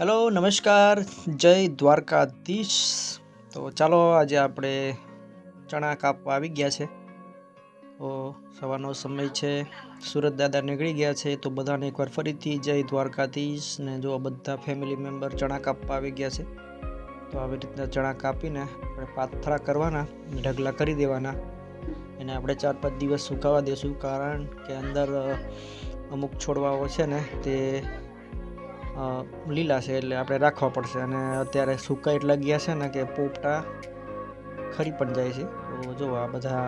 Hello નમસ્કાર. જય દ્વારકાધીશ. તો ચાલો આજે આપણે ચણા કાપવા આવી ગયા છે. તો સવારનો સમય છે. સુરત દાદા નીકળી ગયા છે. તો બધાને એકવાર ફરીથી જય દ્વારકાધીશ ને જો બધા ફેમિલી મેમ્બર ચણા કાપવા આવી ગયા છે, તો આવી રીતના ચણા કાપીને આપણે પાથરા કરવાના, ઢગલા કરી દેવાના. એને આપણે ચાર પાંચ દિવસ સુકાવા દેશું, કારણ કે અંદર અમુક છોડવાઓ છે ને તે લીલા છે એટલે આપણે રાખવા પડશે. અને અત્યારે સુકાઈ એટલા ગયા છે ને કે પોપટા ખરી પણ જાય છે. તો જો આ બધા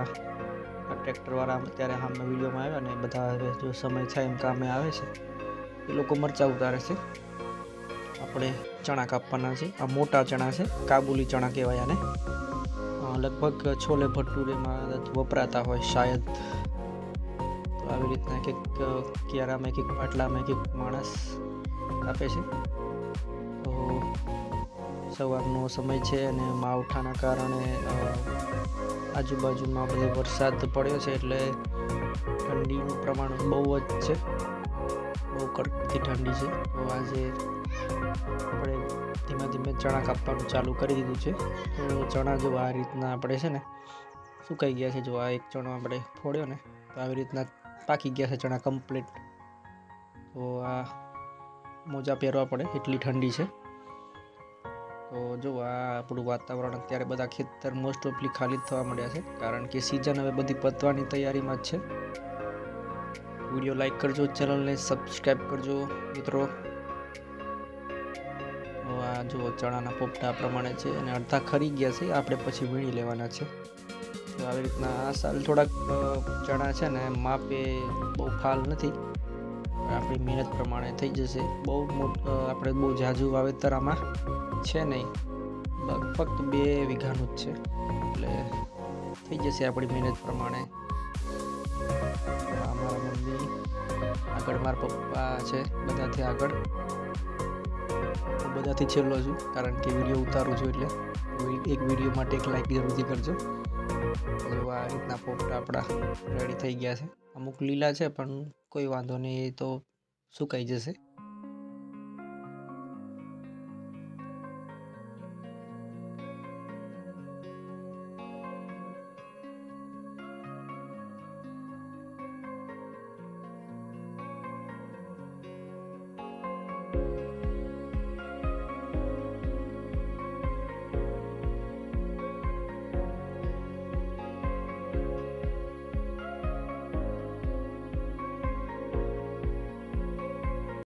ટ્રેક્ટરવાળા અત્યારે સામે વિડીયોમાં આવ્યા ને બધા જો સમય થાય એમ કામે આવે છે, એ લોકો મરચાં ઉતારે છે. આપણે ચણા કાપવાના છે. આ મોટા ચણા છે. કાબુલી ચણા કહેવાય આને. લગભગ છોલે ભટુરેમાં વપરાતા હોય શાયદ. આવી રીતના કંઈક ક્યારામાં કંઈક પાટલામાં એક માણસ આપે છે. તો સવારનો સમય છે અને માવઠાના કારણે આજુબાજુમાં બધો વરસાદ પડ્યો છે એટલે ઠંડીનું પ્રમાણ બહુ જ છે. બહુ કડકતી ઠંડી છે. તો આજે આપણે ધીમે ધીમે ચણા કાપવાનું ચાલુ કરી દીધું છે. તો ચણા જો આ રીતના આપણે છે ને સુકાઈ ગયા છે, જો આ એક ચણો આપણે ફોડ્યો ને, તો આવી રીતના પાકી ગયા છે ચણા કમ્પ્લીટ. તો આ મોજા પહેરવા પડે, એટલી ઠંડી છે. તો જો, આ આપણું વાતાવરણ અત્યારે બધા ખેતર મોસ્ટ ઓફલી ખાલી થવા મળ્યા છે, કારણ કે સિઝન હવે બધી પતવાની તૈયારીમાં જ છે. વીડિયો લાઈક કરજો, ચેનલને સબસ્ક્રાઈબ કરજો, મિત્રો. આ જો, ચણાના પોપટા પ્રમાણે છે, અને અડધા ખરી ગયા છે, આપણે પછી વીણી લેવાના છે. આવી રીતના આ સાલ થોડાક ચણા છે ને, માપે બહુ ફાલ નથી. આપણી મહેનત પ્રમાણે થઈ જશે. બહુ મોટું આપણે બહુ ઝાઝુ વાવેતર આમાં છે નહીં. ફક્ત બે વીઘાનું જ છે. એટલે થઈ જશે આપણી મહેનત પ્રમાણે. અમારા મમ્મી આગળ મારા પપ્પા છે, બધાથી આગળ. બધાથી છેલ્લો છું, કારણ કે વીડિયો ઉતારું છું એટલે. એક વીડિયો માટે એક લાઈક જરૂરથી કરજો. જો આ રીતના પોપટા આપણા રેડી થઈ ગયા છે. અમુક લીલા છે, પણ કોઈ વાંધો નહીં એ તો સુકાઈ જશે?